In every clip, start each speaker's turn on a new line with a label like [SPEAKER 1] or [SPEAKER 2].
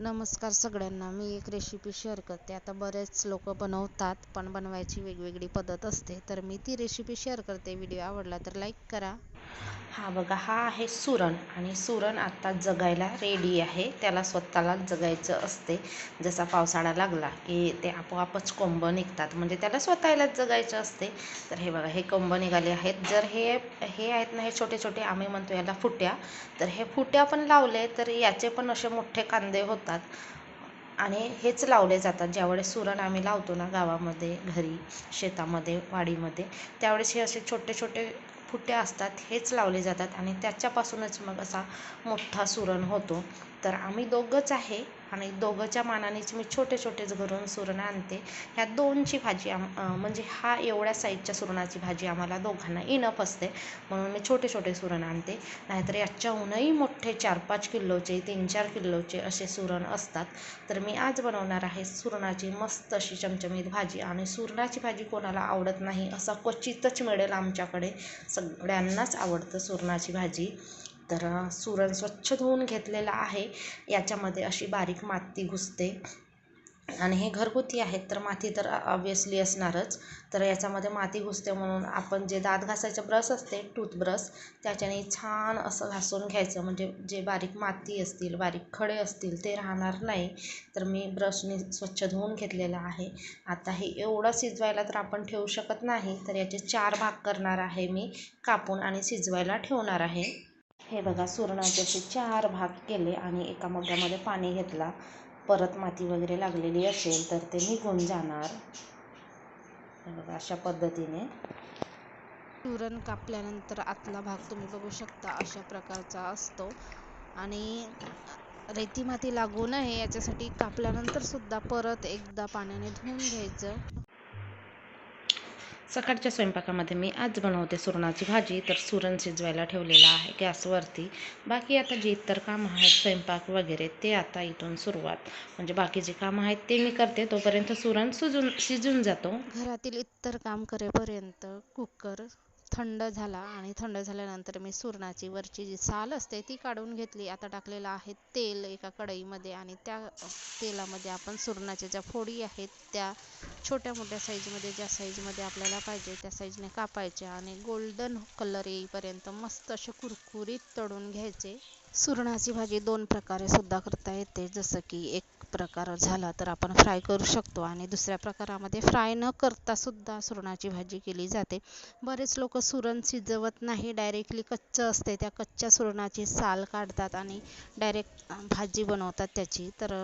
[SPEAKER 1] नमस्कार सगळ्यांना. मी एक रेसिपी शेअर करते. आता बरेच लोक बनवतात पण बनवायची वेगवेगळी पद्धत असते. तर मी ती रेसिपी शेअर करते. व्हिडिओ आवडला तर लाईक करा.
[SPEAKER 2] हा बघा हा आहे सुरण. आणि सुरण आता जगायला रेडी आहे. त्याला स्वतःला जगायचं असते. जसा पावसाळा लागला की ते आपोआपच कोंब निघतात. म्हणजे त्याला स्वतःलाच जगायचं असते. तर हे बघा हे कोंब निघाले आहेत. जर हे हे आहेत ना हे छोटे छोटे आम्ही म्हणतो याला फुट्या. तर हे फुट्या पण लावले तर याचे पण असे मोठे कांदे होतात. आणि हेच लावले जातात. ज्यावेळेस सुरण आम्ही लावतो ना गावामध्ये घरी शेतामध्ये वाडीमध्ये त्यावेळेस हे असे छोटे छोटे फुट्या असतात हेच लावले जातात आणि त्याच्यापासूनच मग असा मोठा सुरण होतो. तर आम्ही दोघंच आहे आणि दोघंच्या मानानेच मी छोटे छोटेच घरून सुरण आणते. ह्या दोनची भाजी आम म्हणजे हा एवढ्या साईजच्या सुरणाची भाजी आम्हाला दोघांना इनफ असते. म्हणून मी छोटे छोटे सुरण आणते. नाहीतर याच्याहूनही मोठे चार पाच किलोचे तीन चार किलोचे असे सुरण असतात. तर मी आज बनवणार आहे सुरणाची मस्त अशी चमचमीत भाजी. आणि सुरणाची भाजी कोणाला आवडत नाही असा क्वचितच मिळेल आमच्याकडे. सगळ्यांनाच आवडतं सुरणाची भाजी. तर सुरण स्वच्छ धुवून घेतलेलं आहे. याच्यामध्ये अशी बारीक माती घुसते. आणि हे घरगुती आहेत तर माती तर ऑब्वियसली असणारच. तर याच्यामध्ये माती घुसते म्हणून आपण जे दात घासायचं ब्रश असते टूथब्रश त्याच्याने छान असं घासून घ्यायचं. म्हणजे जे बारीक माती असतील बारीक खडे असतील ते राहणार नाही. तर मी ब्रशने स्वच्छ धुवून घेतलेलं आहे. आता हे एवढं शिजवायला तर आपण ठेवू शकत नाही. तर याचे चार भाग करणार आहे मी. कापून आणि शिजवायला ठेवणार आहे. हे बघा सुरणाचे असे चार भाग केले आणि एका मग्यामध्ये पाणी घेतला. परत माती वगैरे लागलेली असेल तर ते निघून जाणार. हे बघा अशा पद्धतीने.
[SPEAKER 1] सुरण कापल्यानंतर आतला भाग तुम्ही बघू शकता अशा प्रकारचा असतो. आणि रेती माती लागू नये याच्यासाठी कापल्यानंतर सुद्धा परत एकदा पाण्याने धुवून घ्यायचं.
[SPEAKER 2] सकाळच्या स्वयंपाकामध्ये मी आज बनवते सुरणाची भाजी तर सुरण शिजवायला ठेवलेलं आहे गॅसवरती. बाकी आता जे इतर कामं आहेत स्वयंपाक वगैरे ते आता इथून सुरुवात. म्हणजे बाकी जे कामं आहेत ते मी करते. तोपर्यंत सुरण सुजून शिजून जातो.
[SPEAKER 1] घरातील इतर काम करेपर्यंत कुकर थंड झाला आणि थंड झाल्यानंतर मी सुरणाची वरची जी साल असते ती काढून घेतली. आता टाकलेलं आहे तेल एका कढईमध्ये आणि त्या तेलामध्ये आपण सुरणाच्या ज्या फोडी आहेत त्या छोट्या मोठ्या साईजमध्ये ज्या साईजमध्ये आपल्याला पाहिजे त्या साईजने कापायच्या आणि गोल्डन कलर येईपर्यंत मस्त असे कुरकुरीत तळून घ्यायचे. सुरणाची भाजी दोन प्रकारे सुद्धा करता येते. जसं की एक प्रकार झाला तर आपण फ्राय करू शकतो आणि दुसऱ्या प्रकारामध्ये फ्राय न करता सुद्धा सुरणाची भाजी केली जाते. बरेच लोक सुरण शिजवत नाही डायरेक्टली कच्चं असते. त्या कच्च्या सुरणाची साल काढतात आणि डायरेक्ट भाजी बनवतात त्याची. तर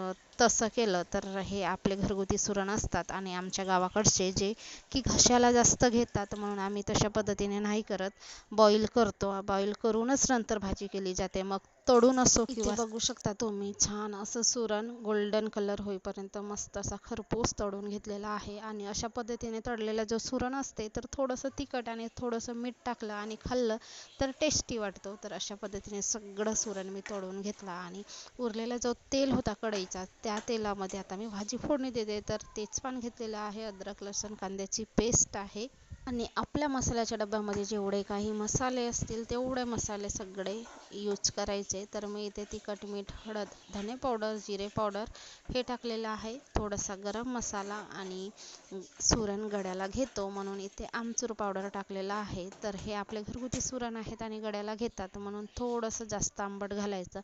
[SPEAKER 1] तसं केलं तर हे आपले घरगुती सुरण असतात आणि आमच्या गावाकडचे जे की घशाला जास्त घेतात म्हणून आम्ही तशा पद्धतीने नाही करत. बॉईल करतो. बॉईल करूनच नंतर भाजी केली जाते. मग तळून असो किंवा बघू शकता तुम्ही छान असं सुरण गोल्डन कलर होईपर्यंत मस्त असा खरपूस तळून घेतलेला आहे. आणि अशा पद्धतीने तळलेला जो सुरण असते तर थोडंसं तिखट आणि थोडंसं मीठ टाकलं आणि खाल्लं तर टेस्टी वाटतो. तर अशा पद्धतीने सगळं सुरण मी तळून घेतला आणि उरलेला जो तेल होता कढईचा त्या तेलामध्ये आता मी भाजी फोडणी देते. तर तेजपान घेतलेलं आहे. अद्रक लसूण कांद्याची पेस्ट आहे. आणि आपल्या मसाल्याच्या डब्यामध्ये जेवढे काही मसाले असतील तेवढे मसाले सगळे यूज करायचे. तर मी इथे तिखट मीठ हळद धने पावडर जिरे पावडर हे टाकलेलं आहे. थोडासा गरम मसाला आणि सुरण गड्याला घेतो. म्हणून इथे आमचूर पावडर टाकलेला आहे. तर हे आपले घरगुती सुरण आहेत आणि गड्याला घेतात. म्हणून थोडंसं जास्त आंबट घालायचं.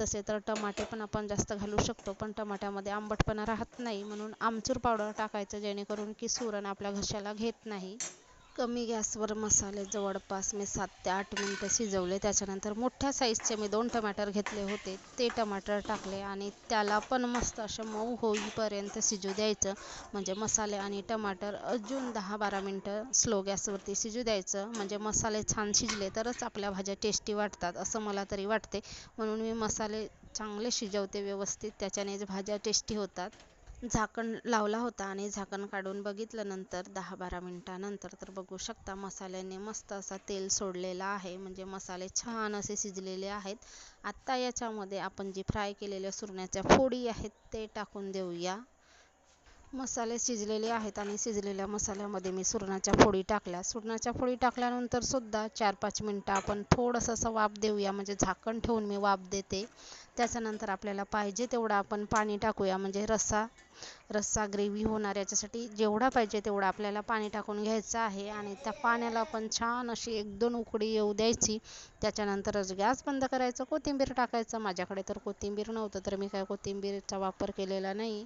[SPEAKER 1] तसे तर टमाटे पण आपण जास्त घालू शकतो पण टमाट्यामध्ये आंबटपणा राहत नाही. म्हणून आमचूर पावडर टाकायचं जेणेकरून की सुरण आपल्या घशाला घेत नाही. कमी गॅसवर मसाले जवळपास मी सात ते आठ मिनटं शिजवले. त्याच्यानंतर मोठ्या साईजचे मी दोन टमाटर घेतले होते. ते टमाटर टाकले आणि त्याला पण मस्त असं मऊ होईपर्यंत शिजू द्यायचं. म्हणजे मसाले आणि टमाटर अजून दहा बारा मिनटं स्लो गॅसवरती शिजू द्यायचं. म्हणजे मसाले छान शिजले तरच आपल्या भाज्या टेस्टी वाटतात असं मला तरी वाटते. म्हणून मी मसाले चांगले शिजवते व्यवस्थित. त्याच्यानेच भाज्या टेस्टी होतात. झाकण लावला होता आणि झाकण काढून बघितलं नंतर दहा बारा मिनटानंतर तर बघू शकता मसाल्याने मस्त असा तेल सोडलेला आहे. म्हणजे मसाले छान असे शिजलेले आहेत. आत्ता याच्यामध्ये आपण जी फ्राय केलेल्या सुरण्याच्या फोडी आहेत ते टाकून देऊया. मसाले शिजलेले आहेत आणि शिजलेल्या मसाल्यामध्ये मी सुरणाच्या फोडी टाकल्या. सुरणाच्या फोडी टाकल्यानंतर सुद्धा चार पाच मिनटं आपण थोडंसं असं वाफ देऊया. म्हणजे झाकण ठेवून मी वाफ देते. त्याच्यानंतर आपल्याला पाहिजे तेवढं आपण पाणी टाकूया. म्हणजे रस्सा रस्सा ग्रेव्ही होणार याच्यासाठी जेवढा पाहिजे तेवढा आपल्याला पाणी टाकून घ्यायचं आहे. आणि त्या पाण्याला आपण छान अशी एक दोन उकळी येऊ द्यायची. त्याच्यानंतरच गॅस बंद करायचं. कोथिंबीर टाकायचं. माझ्याकडे तर कोथिंबीर नव्हतं तर मी काय कोथिंबीरचा वापर केलेला नाही.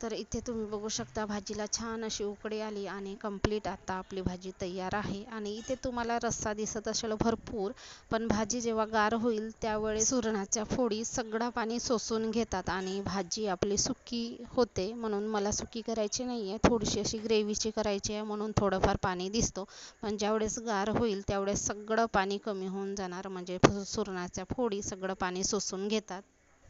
[SPEAKER 1] तर इथे तुम्ही बघू शकता भाजीला छान अशी उकडी आली आणि कंप्लीट आता आपली भाजी तयार आहे. आणि इथे तुम्हाला रस्सा दिसत असेल भरपूर पण भाजी जेव्हा गार होईल त्यावेळेस सुरणाच्या फोडी सगळा पाणी सोसून घेतात आणि भाजी आपली सुकी होते म्हणून मला सुकी करायची नाही आहे थोडीशी अशी ग्रेव्हीची करायची आहे म्हणून थोडंफार पाणी दिसतो. पण ज्यावेळेस गार होईल त्यावेळेस सगळं पाणी कमी होऊन जाणार म्हणजे सुरणाच्या फोडी सगळं पाणी सोसून घेतात.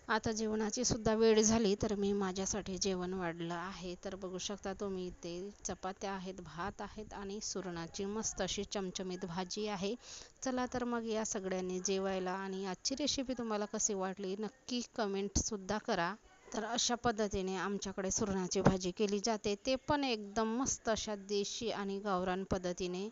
[SPEAKER 1] आता जेवणाची सुद्धा वेळ झाली तर मी माझ्यासाठी जेवण वाढलं आहे. तर बघू शकता तुम्ही इथे चपात्या आहेत भात आहेत आणि सुरणाची मस्त अशी चमचमीत भाजी आहे. चला तर मग या सगळ्यांनी जेवायला आणि आजची रेसिपी तुम्हाला कशी वाटली नक्की कमेंटसुद्धा करा. तर अशा पद्धतीने आमच्याकडे सुरणाची भाजी केली जाते. ते पण एकदम मस्त अशा देशी आणि गावरान पद्धतीने.